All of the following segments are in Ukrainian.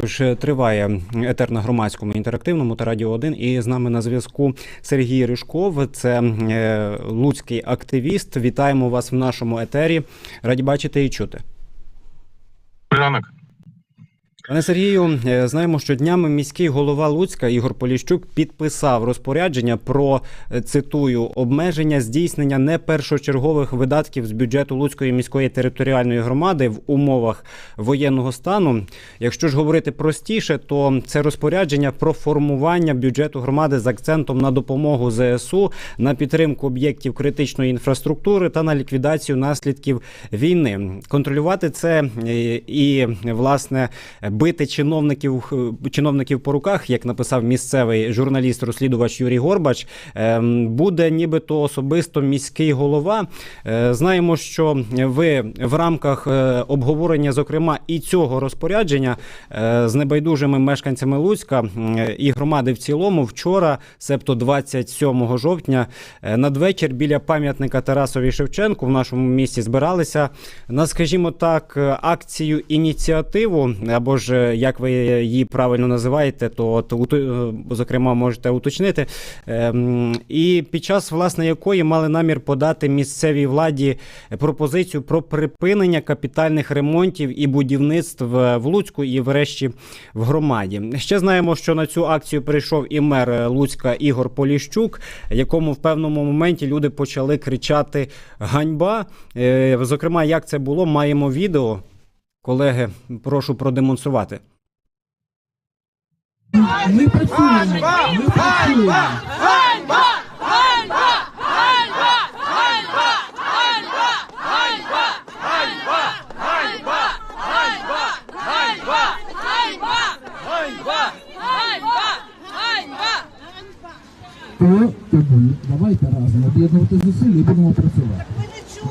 Тож е, триває етер на громадському інтерактивному та радіо 1. І з нами на зв'язку Сергій Ришков, це е, луцький активіст. Вітаємо вас в нашому етері. Раді бачити і чути. Ранок. Пане Сергію, е, знаємо, що днями міський голова Луцька Ігор Поліщук підписав розпорядження про е, цитую обмеження здійснення непершочергових видатків з бюджету Луцької міської територіальної громади в умовах воєнного стану. Якщо ж говорити простіше, то це розпорядження про формування бюджету громади з акцентом на допомогу ЗСУ, на підтримку об'єктів критичної інфраструктури та на ліквідацію наслідків війни. Контролювати це е, і власне бити чиновників чиновників по руках, як написав місцевий журналіст-розслідувач Юрій Горбач, ем, буде нібито особисто міський голова. Е, Знаємо, що ви в рамках е, обговорення, зокрема, і цього розпорядження е, з небайдужими мешканцями Луцька і громади в цілому вчора, себто 27 жовтня, е, надвечір біля пам'ятника Тарасові Шевченку в нашому місті збиралися на, скажімо так, е, акцію ініціативу або ж е, як ви її правильно називаєте, то от, е, зокрема можете уточнити. Ем, І під час власне якої мали намір подати місцевій владі пропозицію про припинення капітальних ремонтів і будівництв е, в Луцьку і врешті в громаді. Ще знаємо, що на цю акцію прийшов і мер е, Луцька Ігор Поліщук, якому в певному моменті люди почали кричати ганьба. Е, Зокрема, як це було, маємо відео. Колеги, прошу продемонструвати. Ми працюємо. Ми працюємо. Давайте разом об'єднувати зусилля і будемо працювати.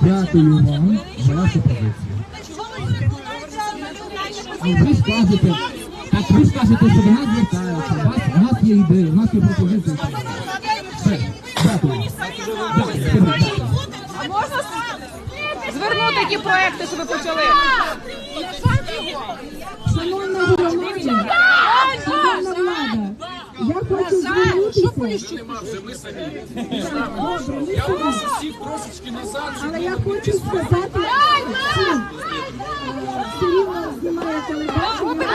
Дякую вам за вашу позицію. Ви скажете, так ви скажете, що до нас звертаються, у вас, у нас є ідеї, у нас є пропозиції. Все, дякую. А можна звернути ті проекти, що ви почали? Шановна громада, шановна влада, я хочу звернутися. Але я хочу сказати всім, е, все рівно знімає телебачення.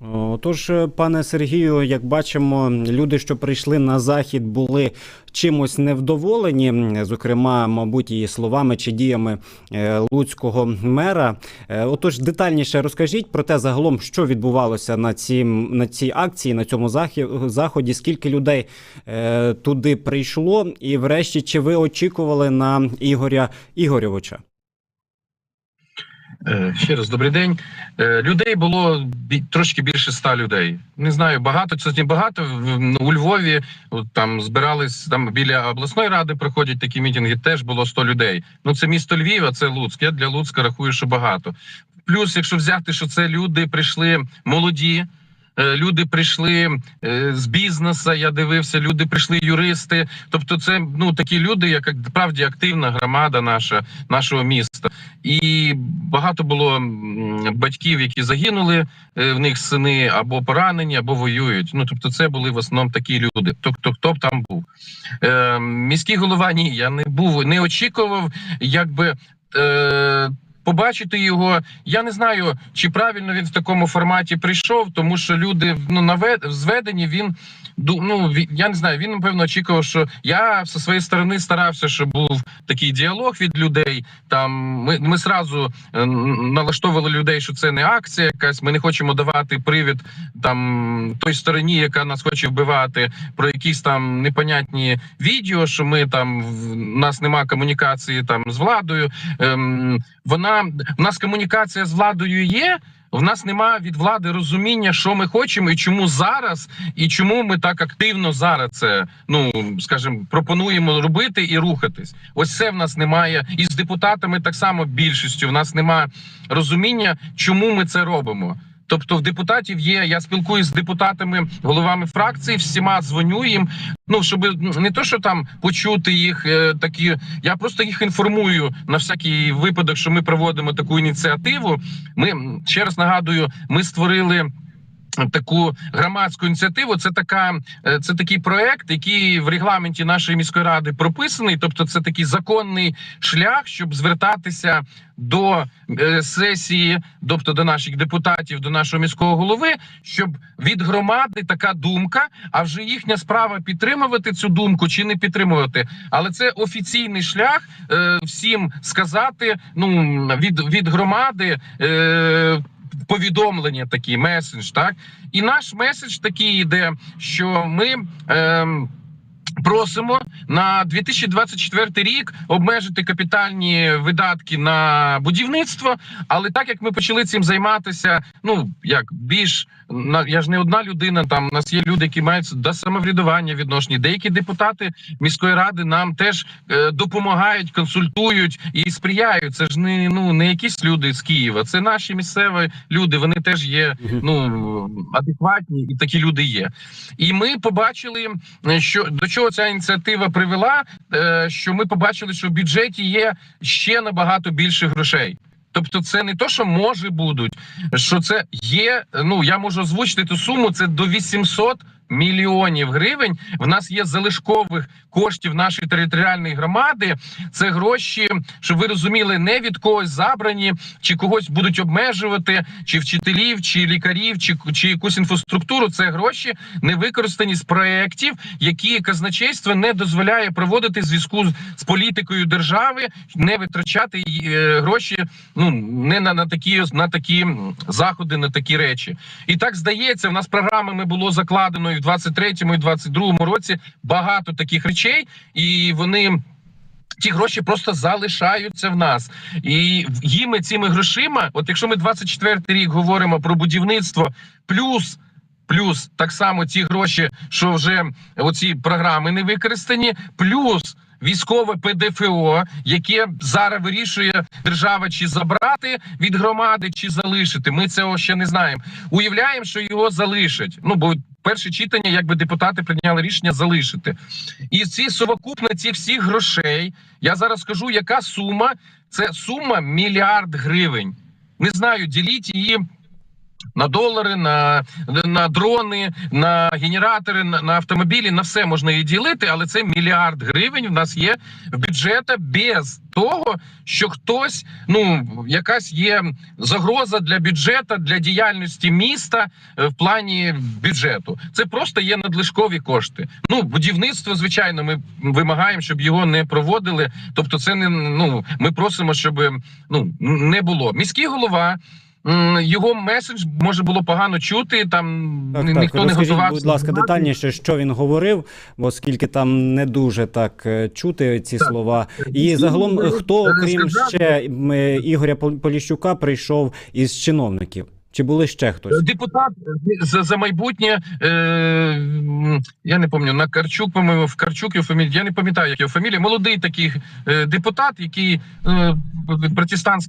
Я Отож, пане Сергію, як бачимо, люди, що прийшли на захід, були чимось невдоволені, зокрема, мабуть, і словами чи діями е, луцького мера. Е, Отож, детальніше розкажіть про те, загалом, що відбувалося на цій, на цій акції, на цьому заході, скільки людей е, туди прийшло, і врешті, чи ви очікували на Ігоря Ігорьовича? Е, Ще раз добрий день. Е, Людей було трошки більше ста людей. Не знаю, багато це багато. У Львові там збирались там біля обласної ради. Проходять такі мітинги. Теж було 100 людей. Ну це місто Львів, а це Луцьк. Я для Луцька рахую, що багато. Плюс, якщо взяти, що це люди прийшли молоді. Е, Люди прийшли е, з бізнесу. Я дивився, люди прийшли юристи. Тобто, це ну такі люди, як справді активна громада наша нашого міста. І багато було батьків, які загинули, е, в них сини або поранені, або воюють. Ну тобто, це були в основному такі люди. Тобто, хто б там був е, міський голова? Ні, я не був, не очікував, якби. Побачити його, я не знаю, чи правильно він в такому форматі прийшов, тому що люди ну зведені. Він ну я не знаю. Він напевно очікував, що я зі своєї сторони старався, щоб був такий діалог від людей. Там ми, ми зразу е, налаштовували людей, що це не акція, якась. Ми не хочемо давати привід там той стороні, яка нас хоче вбивати, про якісь там непонятні відео, що ми там в нас нема комунікації там з владою. Ем, вона в нас комунікація з владою є. В нас немає від влади розуміння, що ми хочемо, і чому зараз, і чому ми так активно зараз це ну скажімо, пропонуємо робити і рухатись. Ось це в нас немає. І з депутатами так само більшістю в нас немає розуміння, чому ми це робимо. Тобто, в депутатів є. Я спілкуюся з депутатами, головами фракцій, всіма дзвоню їм. Ну щоб не то, що там почути їх е, такі. Я просто їх інформую на всякий випадок, що ми проводимо таку ініціативу. Ми ще раз нагадую, ми створили. Таку громадську ініціативу це така, е, це такий проект, який в регламенті нашої міської ради прописаний. Тобто, це такий законний шлях, щоб звертатися до е, сесії, тобто до наших депутатів, до нашого міського голови, щоб від громади така думка, а вже їхня справа підтримувати цю думку чи не підтримувати. Але це офіційний шлях е, всім сказати. Ну від, від громади. Е, Повідомлення такі меседж, так і наш меседж такий йде, що ми ем, просимо на 2024 рік обмежити капітальні видатки на будівництво. Але так як ми почали цим займатися, ну як більш я ж не одна людина. Там у нас є люди, які мають до самоврядування відношення. Деякі депутати міської ради нам теж е, допомагають, консультують і сприяють. Це ж не ну не якісь люди з Києва, це наші місцеві люди. Вони теж є ну адекватні, і такі люди є. І ми побачили, е, що до чого ця ініціатива привела. е, Що ми побачили, що в бюджеті є ще набагато більше грошей. Тобто, це не то, що може будуть, що це є. Ну я можу озвучити ту суму. Це до 800 мільйонів гривень. В нас є залишкових коштів нашої територіальної громади. Це гроші, щоб ви розуміли, не від когось забрані, чи когось будуть обмежувати, чи вчителів, чи лікарів, чи, чи якусь інфраструктуру. Це гроші не використані з проєктів, які казначейство не дозволяє проводити зв'язку з, з політикою держави, не витрачати е, гроші. Ну не на, на такі на такі заходи, на такі речі. І так здається, в нас програмами було закладено і в 23-му, і в 22-му році багато таких речей, і вони. Ті гроші просто залишаються в нас, і їми цими грошима, от якщо ми 24-й рік говоримо про будівництво, плюс плюс так само ті гроші, що вже оці програми не використані, плюс військове ПДФО, яке зараз вирішує держава, чи забрати від громади, чи залишити. Ми цього ще не знаємо. Уявляємо, що його залишать. Ну бо перше читання, якби депутати прийняли рішення залишити. І ці совокупно цих всіх грошей. Я зараз скажу, яка сума це сума мільярд гривень. Не знаю, діліть її на долари, на, на дрони, на генератори, на, на автомобілі. На все можна її ділити, але це мільярд гривень в нас є в бюджета без того, що хтось, ну якась є загроза для бюджету, для діяльності міста е, в плані бюджету. Це просто є надлишкові кошти. Ну, будівництво, звичайно, ми вимагаємо, щоб його не проводили. Тобто, це не ну ми просимо, щоб ну не було. Міський голова. Його меседж може було погано чути. Там Так, ні- так, ніхто не розкажіть, готувався. будь ласка, детальніше, що він говорив, оскільки там не дуже так е, чути ці Так. слова. І загалом, хто, крім окрім ще е, Ігоря Пол- Поліщука, прийшов із чиновників? Чи були ще хтось? Депутат за, за майбутнє, е, я не пам'ятаю, на Карчук, по-моєму, в Карчук його фамілія, я не пам'ятаю, як його фамілія. Молодий такий е, депутат, який е,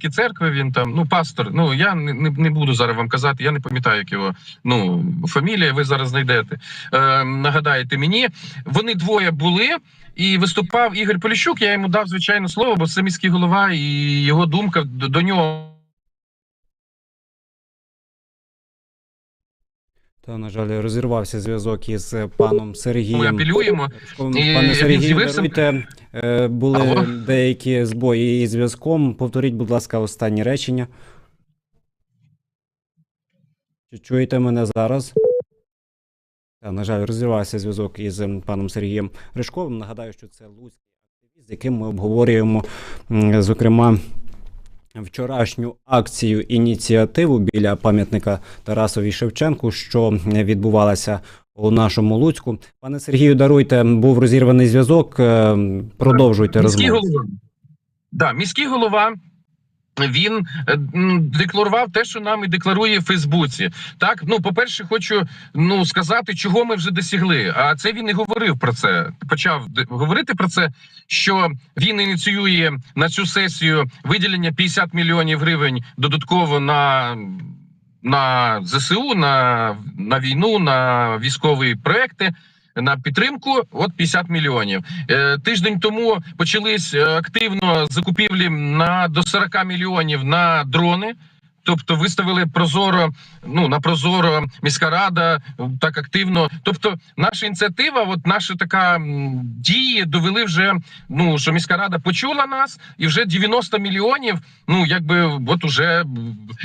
від церкви, він там, ну, пастор. Ну, я не, не, буду зараз вам казати, я не пам'ятаю, як його ну, фамілія, ви зараз знайдете. Е, нагадаєте мені, вони двоє були. І виступав Ігор Поліщук. Я йому дав звичайно слово, бо це міський голова, і його думка до нього Та, на жаль, розірвався зв'язок із е, паном ми Сергієм. апелюємо. Пане Сергію, даруйте, е, були Алло. деякі збої із зв'язком. Повторіть, будь ласка, останні речення. Чи чуєте мене зараз? Та, на жаль, розірвався зв'язок із ем, паном Сергієм Ришковим. Нагадаю, що це луцький активіст, з яким ми обговорюємо, зокрема, вчорашню акцію ініціативу біля пам'ятника Тарасові Шевченку, що е, відбувалася у нашому Луцьку. Пане Сергію, даруйте, був розірваний зв'язок. Продовжуйте Продовжуйте Міський голова. Да, міський голова. Він е, декларував те, що нам і декларує в Фейсбуці. Так, ну по-перше, хочу ну сказати, чого ми вже досягли. А це він і говорив про це. Почав говорити про це, що він ініціює на цю сесію виділення 50 мільйонів гривень додатково на на ЗСУ, на, на війну, на військові проекти. На підтримку от 50 мільйонів. Е, тиждень тому почались е, активно закупівлі на до 40 мільйонів на дрони. Тобто виставили прозоро, ну на прозоро міська рада так активно. Тобто, наша ініціатива, от наша така дії довели вже. Ну що міська рада почула нас, і вже 90 мільйонів. Ну якби от уже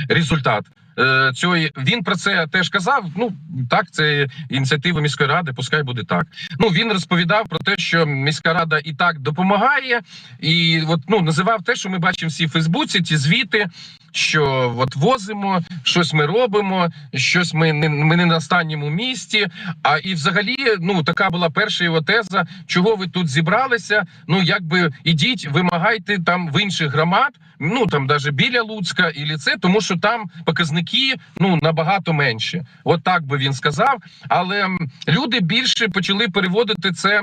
результат. Е, Цього він про це теж казав. Ну так, це ініціатива міської ради. Пускай буде так. Ну він розповідав про те, що міська рада і так допомагає, і от ну називав те, що ми бачимо всі в Фейсбуці, ті звіти. Що от возимо, щось ми робимо, щось ми не ми не на останньому місці. А і взагалі, ну така була перша його теза. Чого ви тут зібралися? Ну якби ідіть, вимагайте там в інших громад. Ну там даже біля Луцька і ліце, тому що там показники ну набагато менші. От так би він сказав. Але люди більше почали переводити це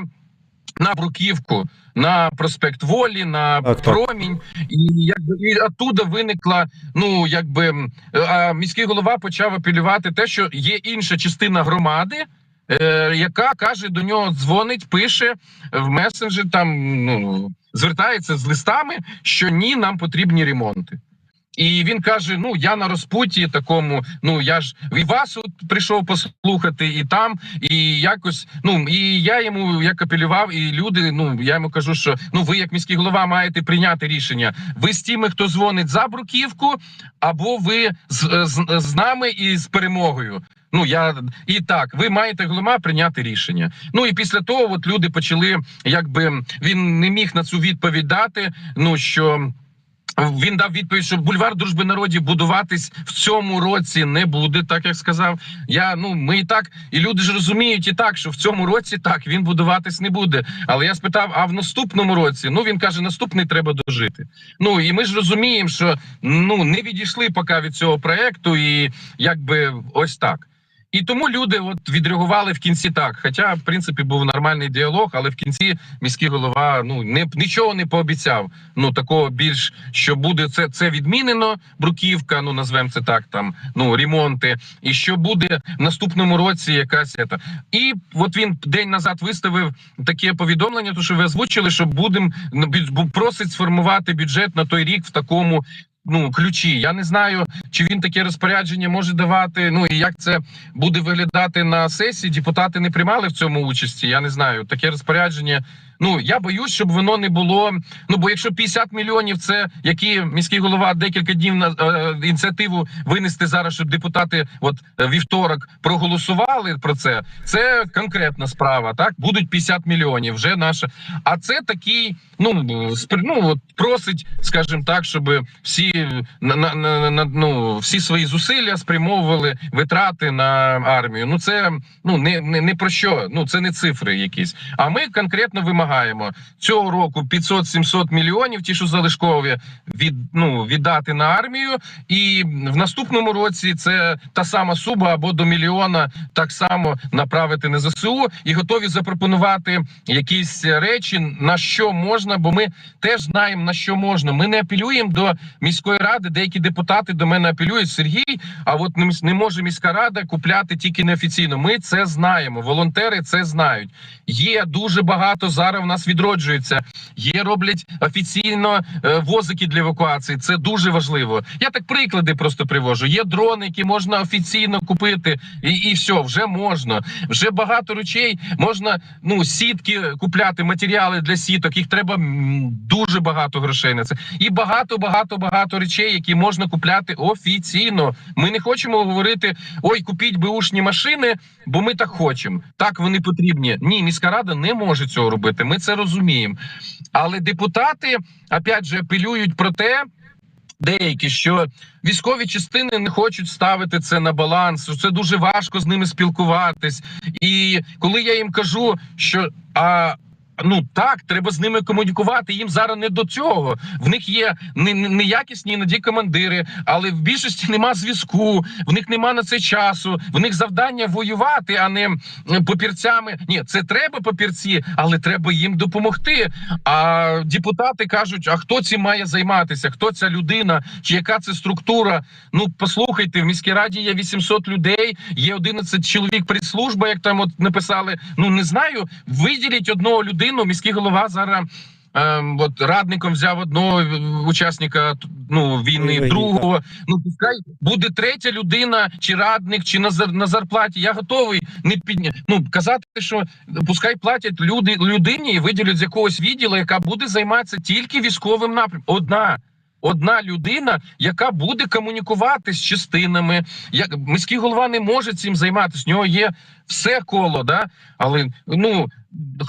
на бруківку, на проспект Волі, на Так, так. промінь, і якби і оттуда виникла. Ну якби а міський голова почав апелювати те, що є інша частина громади. Е, яка каже до нього, дзвонить, пише в месенджер, там ну звертається з листами, що ні, нам потрібні ремонти. І він каже: Ну я на розпуті такому. Ну я ж і вас от прийшов послухати, і там, і якось. Ну і я йому як апелював, і люди. Ну я йому кажу, що ну ви, як міський голова, маєте прийняти рішення. Ви з тими, хто дзвонить за бруківку, або ви з, з, з нами і з перемогою. Ну я і так, ви маєте голова прийняти рішення. Ну і після того, от люди почали, якби він не міг на цю відповідь дати. Ну що. Він дав відповідь, що бульвар дружби народів будуватись в цьому році не буде, так як сказав. Я ну ми і так, і люди ж розуміють і так, що в цьому році так він будуватись не буде. Але я спитав: а в наступному році? Ну він каже, наступний треба дожити. Ну і ми ж розуміємо, що ну не відійшли поки від цього проекту, і якби ось так. І тому люди от відреагували в кінці так. Хоча, в принципі, був нормальний діалог, але в кінці міський голова ну не нічого не пообіцяв. Ну такого більш що буде це, це відмінено. Бруківка, ну назвемо це так. Там ну ремонти, і що буде в наступному році якась ета. І от він день назад виставив таке повідомлення, то що ви озвучили, що будемо ну, просить сформувати бюджет на той рік в такому. Ну, ключі. Я не знаю, чи він таке розпорядження може давати. Ну і як це буде виглядати на сесії. Депутати не приймали в цьому участі. Я не знаю. Таке розпорядження. Ну я боюсь, щоб воно не було. Ну бо якщо 50 мільйонів, це які міський голова декілька днів на е, ініціативу винести зараз, щоб депутати, от е, вівторок проголосували про це. Це конкретна справа. Так будуть 50 мільйонів. Вже наша. А це такий, ну ну от просить, скажімо так, щоб всі на, на, на, на ну всі свої зусилля спрямовували витрати на армію. Ну це ну не, не, не про що. Ну це не цифри якісь. А ми конкретно вимагаємо цього року 500-700 мільйонів, ті, що залишкові, від ну віддати на армію, і в наступному році це та сама сума або до мільйона так само направити на ЗСУ і готові запропонувати якісь речі, на що можна, бо ми теж знаємо на що можна. Ми не апелюємо до міської ради. Деякі депутати до мене апелюють Сергій. А от не може міська рада купляти тільки неофіційно. Ми це знаємо. Волонтери це знають. Є дуже багато зараз. В нас відроджується. Є роблять офіційно е, возики для евакуації. Це дуже важливо. Я так приклади просто привожу. Є дрони, які можна офіційно купити, і, і все, вже можна. Вже багато речей можна. Ну сітки купляти, матеріали для сіток. Їх треба дуже багато грошей на це. І багато, багато, багато речей, які можна купляти офіційно. Ми не хочемо говорити: ой, купіть беушні машини, бо ми так хочемо. Так вони потрібні. Ні, міська рада не може цього робити. Ми це розуміємо. Але депутати опять же апелюють про те. Деякі що військові частини не хочуть ставити це на баланс. що Це дуже важко з ними спілкуватись. І коли я їм кажу, що а Ну так, треба з ними комунікувати. Їм зараз не до цього. В них є не- не- неякісні іноді командири, але в більшості нема зв'язку. В них нема на це часу. В них завдання воювати, а не м, папірцями. Ні, це треба папірці, але треба їм допомогти. А депутати кажуть: а хто цим має займатися? Хто ця людина? Чи яка це структура? Ну послухайте, в міській раді є 800 людей, є 11 чоловік прес-служба, як там от написали. Ну не знаю. Виділіть одного людину. Міський голова зараз. Ем, от радником взяв одного учасника ну війни, другого. Ну пускай буде третя людина, чи радник, чи на зар- на зарплаті. Я готовий не підня... ну, казати, що пускай платять люди людині і виділять з якогось відділу, яка буде займатися тільки військовим напрямком. Одна. Одна людина, яка буде комунікувати з частинами, як міський голова не може цим займатися. В нього є все коло, да але ну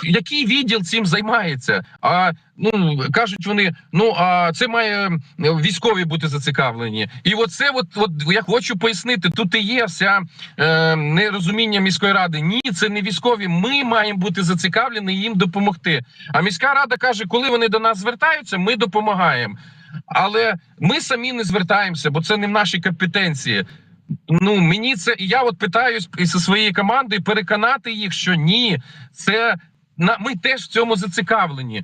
який відділ цим займається? А ну кажуть вони: ну а це має військові бути зацікавлені. І оце, от, от я хочу пояснити, тут і є вся е, нерозуміння міської ради. Ні, це не військові. Ми маємо бути зацікавлені їм допомогти. А міська рада каже, коли вони до нас звертаються, ми допомагаємо. Але ми самі не звертаємося, бо це не в нашій компетенції. Ну мені це і я от питаюсь і зі своєю командою переконати їх, що ні, це на ми теж в цьому зацікавлені.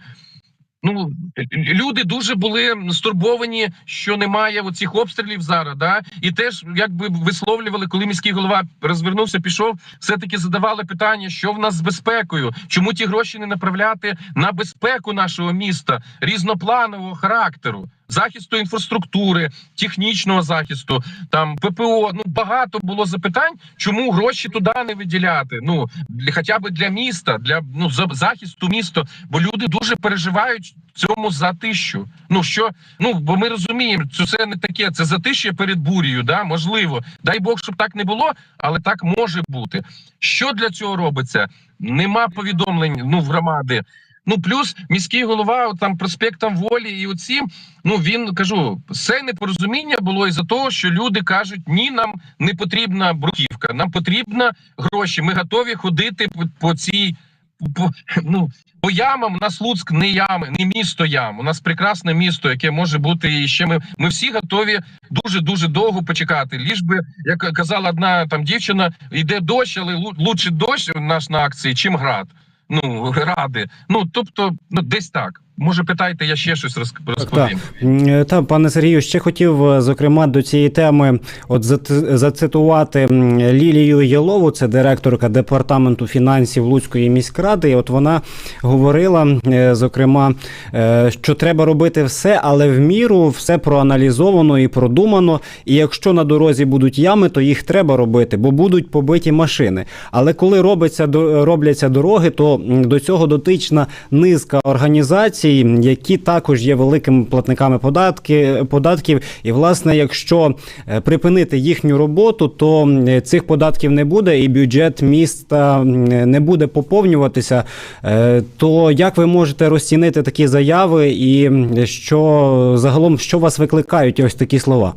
Ну люди дуже були стурбовані, що немає оцих обстрілів зараз. Да, і теж якби висловлювали, коли міський голова розвернувся, пішов, все таки задавали питання, що в нас з безпекою, чому ті гроші не направляти на безпеку нашого міста різнопланового характеру. Захисту інфраструктури, технічного захисту, там ППО. Ну багато було запитань, чому гроші туди не виділяти. Ну для хоча б для міста, для ну за- захисту міста. Бо люди дуже переживають цьому затищу. Ну що ну бо ми розуміємо, це не таке. Це затища перед бур'ю. Да, можливо, дай Бог, щоб так не було, але так може бути. Що для цього робиться? Нема повідомлень ну в громади. Ну плюс міський голова там проспектом волі і оці. Ну він кажу, все непорозуміння було із за того, що люди кажуть: ні, нам не потрібна бруківка, нам потрібна гроші. Ми готові ходити по, по цій по, ну, по ямам. У нас Луцьк не ями, не місто ям. У нас прекрасне місто, яке може бути і ще. Ми, ми всі готові дуже дуже довго почекати. Ліж би, як казала одна там дівчина, йде дощ, але лу- лучше дощ у нас на акції, чим град. Ну, ради. Ну тобто, ну десь так. Може, питайте, я ще щось роз- розповім. М, е, Та, пане Сергію, ще хотів, е, зокрема, до цієї теми от зацитувати Лілію Єлову, це директорка департаменту фінансів Луцької міськради. І от вона говорила, е, зокрема, що треба робити все, але в міру все проаналізовано і продумано. І якщо на дорозі будуть ями, то їх треба робити, бо будуть побиті машини. Але коли робиться робляться дороги, то до цього дотична низка організацій, які також є великими платниками податки, податків. І власне, якщо е, припинити їхню роботу, то цих податків не буде, і бюджет міста не буде поповнюватися. Е, То як ви можете розцінити такі заяви, і що загалом що вас викликають ось такі слова?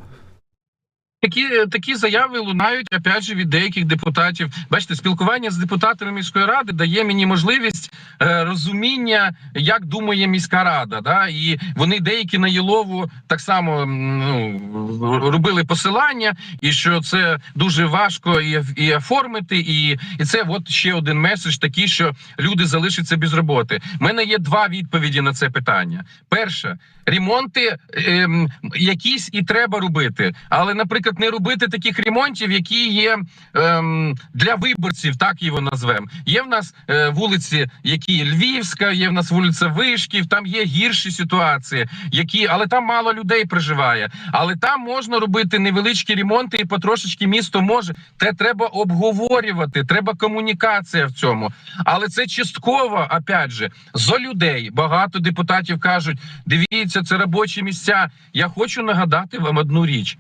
Такі такі заяви лунають опять же від деяких депутатів. Бачите, спілкування з депутатами міської ради дає мені можливість е, розуміння, як думає міська рада. Да? І вони деякі на Єлову так само ну, робили посилання, і що це дуже важко і, і оформити. І, і це от ще один меседж такий, що люди залишаться без роботи. У мене є два відповіді на це питання. Перше, ремонти ем, якісь і треба робити, але, наприклад, не робити таких ремонтів, які є ем, для виборців, так його назвемо. Є в нас е, вулиці, які Львівська, є в нас вулиця Вишків, там є гірші ситуації, які, але там мало людей проживає. Але там можна робити невеличкі ремонти, і потрошечки місто може. Те треба обговорювати, треба комунікація в цьому. Але це частково, опять же, зо людей. Багато депутатів кажуть: дивіться, це робочі місця. Я хочу нагадати вам одну річ.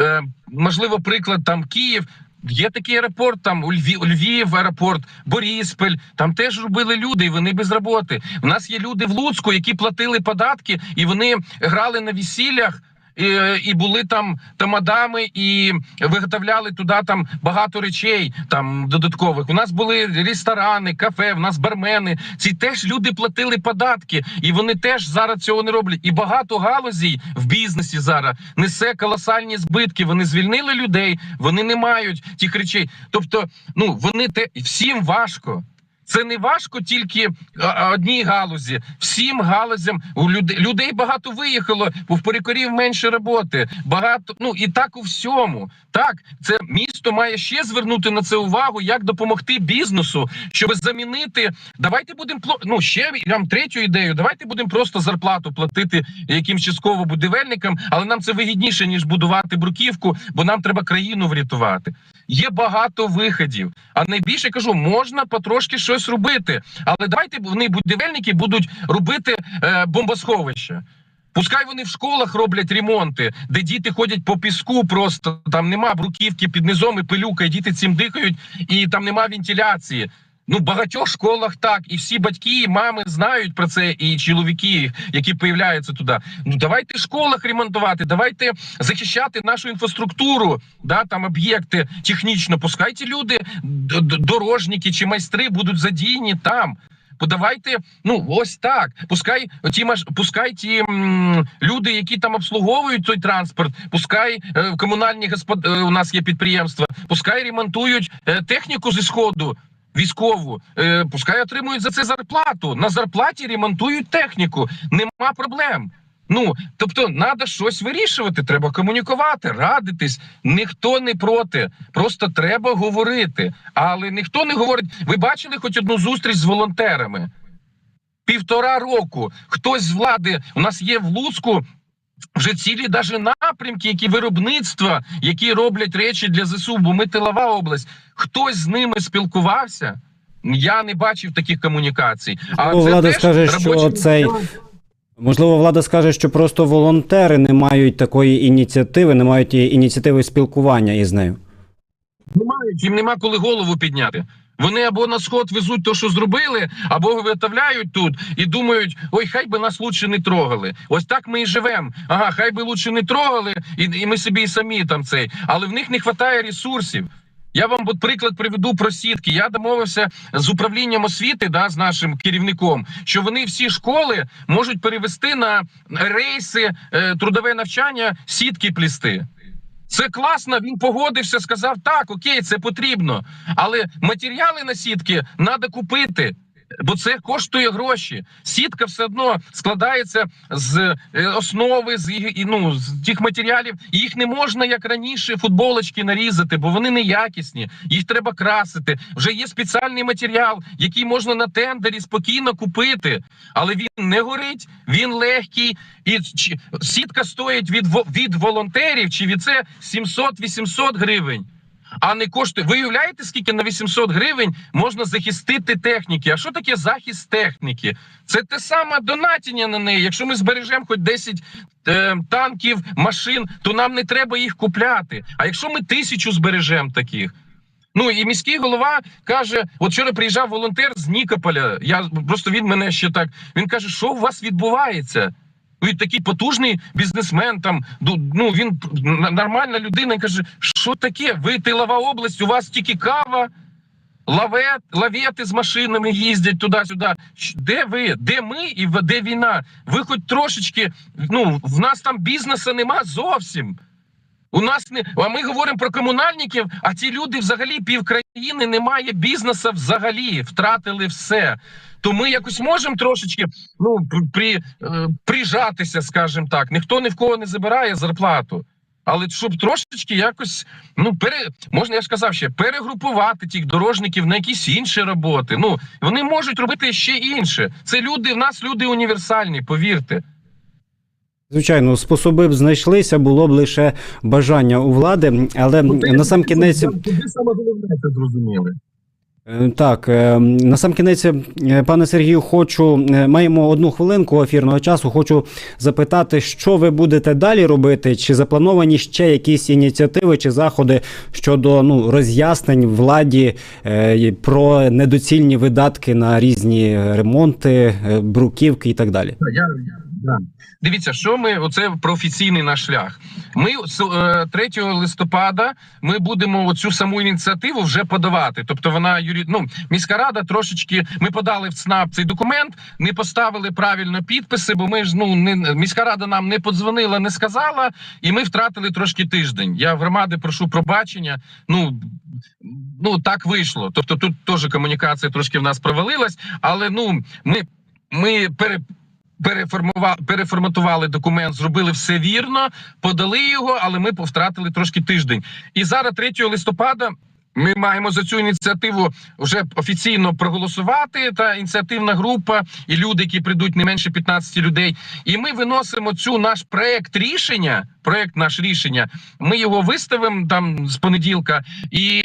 Е, можливо, приклад там Київ. Є такий аеропорт, там у Львів, Львів аеропорт, Боріспель. там теж робили люди, і вони без роботи. У нас є люди в Луцьку, які платили податки, і вони грали на весіллях. Е, і були там тамадами, і виготовляли туди там багато речей там додаткових. У нас були ресторани, кафе, у нас бармени. Ці теж люди платили податки, і вони теж зараз цього не роблять. І багато галузей в бізнесі зараз несе колосальні збитки. Вони звільнили людей, вони не мають тих речей. Тобто, ну вони те всім важко. Це не важко тільки одній галузі. Всім галузям у людей, людей багато виїхало, бо в перекорів менше роботи. Багато ну і так у всьому. Так, це місто має ще звернути на це увагу, як допомогти бізнесу, щоб замінити. Давайте будемо ну, ще вам третю ідею. Давайте будемо просто зарплату платити якимсь частково будівельникам, але нам це вигідніше ніж будувати бруківку, бо нам треба країну врятувати. Є багато виходів. А найбільше кажу, можна потрошки щось робити. Але давайте вони будівельники будуть робити е, бомбосховище. Пускай вони в школах роблять ремонти, де діти ходять по піску, просто там нема бруківки під низом і пилюка, і діти цим дихають, і там нема вентиляції. Ну, в багатьох школах так, і всі батьки, і мами знають про це, і чоловіки, які появляються туди. Ну давайте в школах ремонтувати, давайте захищати нашу інфраструктуру, да там об'єкти технічно. Пускай люди, дорожники чи майстри будуть задіяні там. Подавайте, ну ось так. Пускай ті пускай ті м, люди, які там обслуговують той транспорт, пускай е, комунальні господ... е, у нас є підприємства, пускай ремонтують е, техніку зі сходу. Військову, е, пускай отримують за це зарплату. На зарплаті ремонтують техніку. Нема проблем. Ну тобто, треба щось вирішувати. Треба комунікувати, радитись. Ніхто не проти. Просто треба говорити. Але ніхто не говорить. Ви бачили хоч одну зустріч з волонтерами? Півтора року хтось з влади у нас є в Луцьку. Вже цілі даже напрямки, які виробництва, які роблять речі для ЗСУ, бо ми тилова область. Хтось з ними спілкувався. Я не бачив таких комунікацій. Ну, влада теж скаже, що цей- Можливо, влада скаже, що просто волонтери не мають такої ініціативи, не мають ініціативи спілкування із нею. Немає, їм нема коли голову підняти. Вони або на сход везуть те, що зробили, або виготовляють тут і думають: ой, хай би нас лучше не трогали. Ось так ми і живемо. Ага, хай би лучше не трогали, і, і ми собі і самі там цей. Але в них не вистачає ресурсів. Я вам от приклад приведу про сітки. Я домовився з управлінням освіти, да, з нашим керівником, що вони всі школи можуть перевести на рейси е, трудове навчання сітки плісти. Це класно. Він погодився, сказав: так, окей, це потрібно. Але матеріали на сітки треба купити. Бо це коштує гроші. Сітка все одно складається з е, основи, з ну, з тих матеріалів. Їх не можна, як раніше, футболочки нарізати, бо вони неякісні. Їх треба красити. Вже є спеціальний матеріал, який можна на тендері спокійно купити, але він не горить, він легкий. І сітка стоїть від від волонтерів чи від це 700-800 гривень. А не коштує. Ви уявляєте, скільки на 800 гривень можна захистити техніки? А що таке захист техніки? Це те саме донатіння на неї. Якщо ми збережемо хоч 10 е, танків, машин, то нам не треба їх купляти. А якщо ми тисячу збережемо таких. Ну і міський голова каже: от вчора приїжджав волонтер з Нікополя. Я просто він мене ще так. Він каже, що у вас відбувається? Він такий потужний бізнесмен. Там ну він нормальна людина. Каже, що таке? Ви тилова область, у вас тільки кава, лавет, лавети з машинами їздять туди-сюди. Де ви? Де ми і де війна? Ви хоч трошечки. Ну в нас там бізнесу нема зовсім. У нас не а ми говоримо про комунальників. А ті люди взагалі півкраїни немає бізнесу взагалі, втратили все. То ми якось можемо трошечки ну при, е, прижатися, скажімо так. Ніхто ні в кого не забирає зарплату. Але щоб трошечки якось ну пере можна, я ж сказав ще перегрупувати тих дорожників на якісь інші роботи. Ну вони можуть робити ще інше. Це люди в нас люди універсальні, повірте. Звичайно, способи б знайшлися, було б лише бажання у влади, але на сам кінець. Саме головне це зрозуміли. Е, Так, е, на сам кінець, е, пане Сергію, хочу маємо одну хвилинку ефірного часу. Хочу запитати, що ви будете далі робити? Чи заплановані ще якісь ініціативи чи заходи щодо ну роз'яснень владі про недоцільні видатки на різні ремонти, бруківки і так далі? Я. Дивіться, що ми оце про офіційний наш шлях. Ми с- е, 3 листопада ми будемо оцю саму ініціативу вже подавати. Тобто, вона юрі... ну, міська рада трошечки. Ми подали в ЦНАП цей документ, не поставили правильно підписи, бо ми ж ну не міська рада нам не подзвонила, не сказала, і ми втратили трошки тиждень. Я громади прошу пробачення. Ну ну так вийшло. Тобто, тут теж комунікація трошки в нас провалилась, але ну ми, ми пере. Переформували, переформатували документ, зробили все вірно, подали його, але ми повтратили трошки тиждень. І зараз 3 листопада ми маємо за цю ініціативу вже офіційно проголосувати. Та ініціативна група і люди, які прийдуть не менше 15 людей. І ми виносимо цю наш проект рішення. Проект наш рішення. Ми його виставимо там з понеділка, і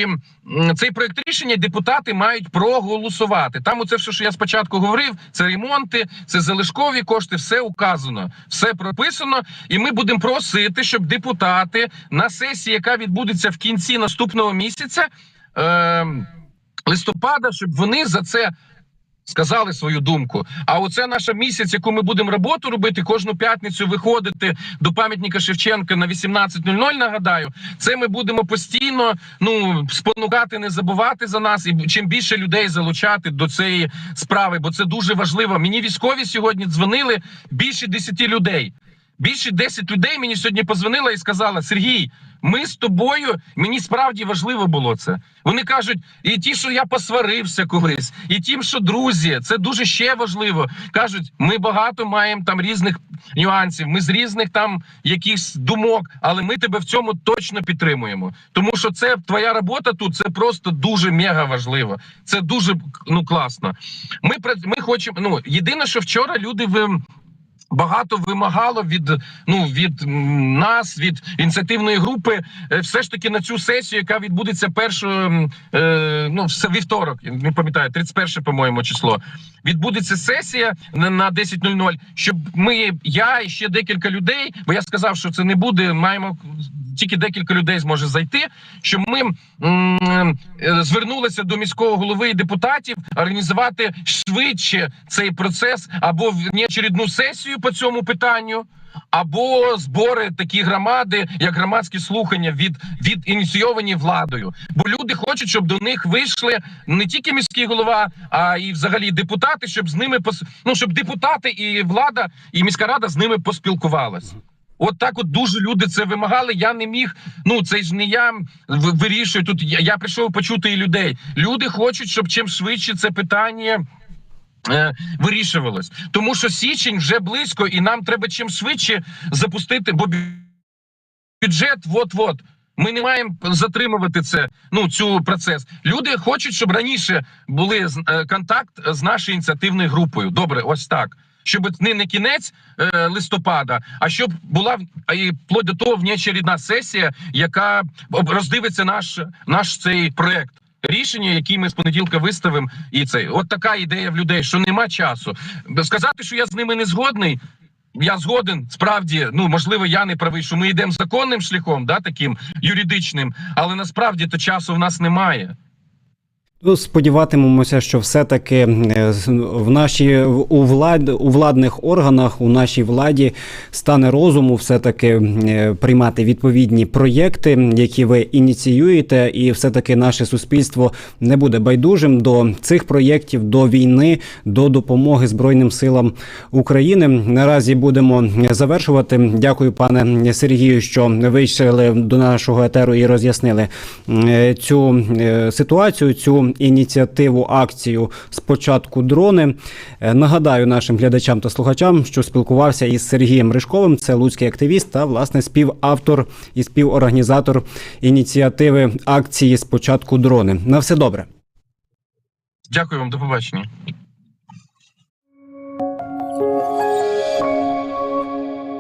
цей проект рішення депутати мають проголосувати. Там оце все, що я спочатку говорив, це ремонти, це залишкові кошти, все указано, все прописано. І ми будемо просити, щоб депутати на сесії, яка відбудеться в кінці наступного місяця е, листопада, щоб вони за це. Сказали свою думку. А оце наша місяць, яку ми будемо роботу робити, кожну п'ятницю виходити до пам'ятника Шевченка на 18.00, Нагадаю, це ми будемо постійно ну спонукати, не забувати за нас, і чим більше людей залучати до цієї справи, бо це дуже важливо. Мені військові сьогодні дзвонили більше 10 людей. Більше 10 людей мені сьогодні позвонила і сказала: Сергій, ми з тобою. Мені справді важливо було це. Вони кажуть, і ті, що я посварився колись, і тим, що друзі, це дуже ще важливо. кажуть, ми багато маємо там різних нюансів. Ми з різних там якихось думок, але ми тебе в цьому точно підтримуємо. Тому що це твоя робота тут. Це просто дуже мега важливо. Це дуже ну класно. Ми ми хочемо. Ну єдине, що вчора люди ви. Багато вимагало від ну від нас, від ініціативної групи, е, все ж таки на цю сесію, яка відбудеться першого е, ну вівторок, не пам'ятаю, 31, по-моєму, число. Відбудеться сесія на, на 10.00, щоб ми, я і ще декілька людей, бо я сказав, що це не буде. Маємо тільки декілька людей зможе зайти. Щоб ми м, е, звернулися до міського голови і депутатів організувати швидше цей процес або в неочередну сесію по цьому питанню. Або збори такі громади, як громадські слухання від, від ініційовані владою. Бо люди хочуть, щоб до них вийшли не тільки міський голова, а і взагалі депутати, щоб з ними пос... ну, щоб депутати і влада, і міська рада з ними поспілкувалась. От так, от дуже люди це вимагали. Я не міг. Ну це ж не я вирішую тут. Я, я прийшов почути і людей. Люди хочуть, щоб чим швидше це питання. Е, Вирішувалось, тому що січень вже близько, і нам треба чим швидше запустити, бо бюджет вот-вот. Ми не маємо затримувати це. Ну цю процес. Люди хочуть, щоб раніше були е, контакт з нашою ініціативною групою. Добре, ось так. Щоб не, не кінець е, листопада, а щоб була і вплоть до того внеочередна сесія, яка роздивиться наш, наш цей проект. Рішення, які ми з понеділка виставимо, і цей от така ідея в людей, що нема часу. Сказати, що я з ними не згодний. Я згоден, справді, ну можливо, я не правий, що ми йдемо законним шляхом, да, таким юридичним, але насправді то часу в нас немає. Ну, сподіватимемося, що все-таки е, в нашій у влад у владних органах, у нашій владі стане розуму все-таки е, приймати відповідні проєкти, які ви ініціюєте, і все-таки наше суспільство не буде байдужим до цих проєктів, до війни, до допомоги Збройним силам України. Наразі будемо завершувати. Дякую, пане Сергію, що вийшли до нашого етеру і роз'яснили е, цю ситуацію, цю ініціативу, акцію спочатку дрони. Е, Нагадаю нашим глядачам та слухачам, що спілкувався із Сергієм Ришковим, це луцький активіст та власне співавтор і співорганізатор ініціативи акції спочатку дрони. На все добре. Дякую вам, до побачення.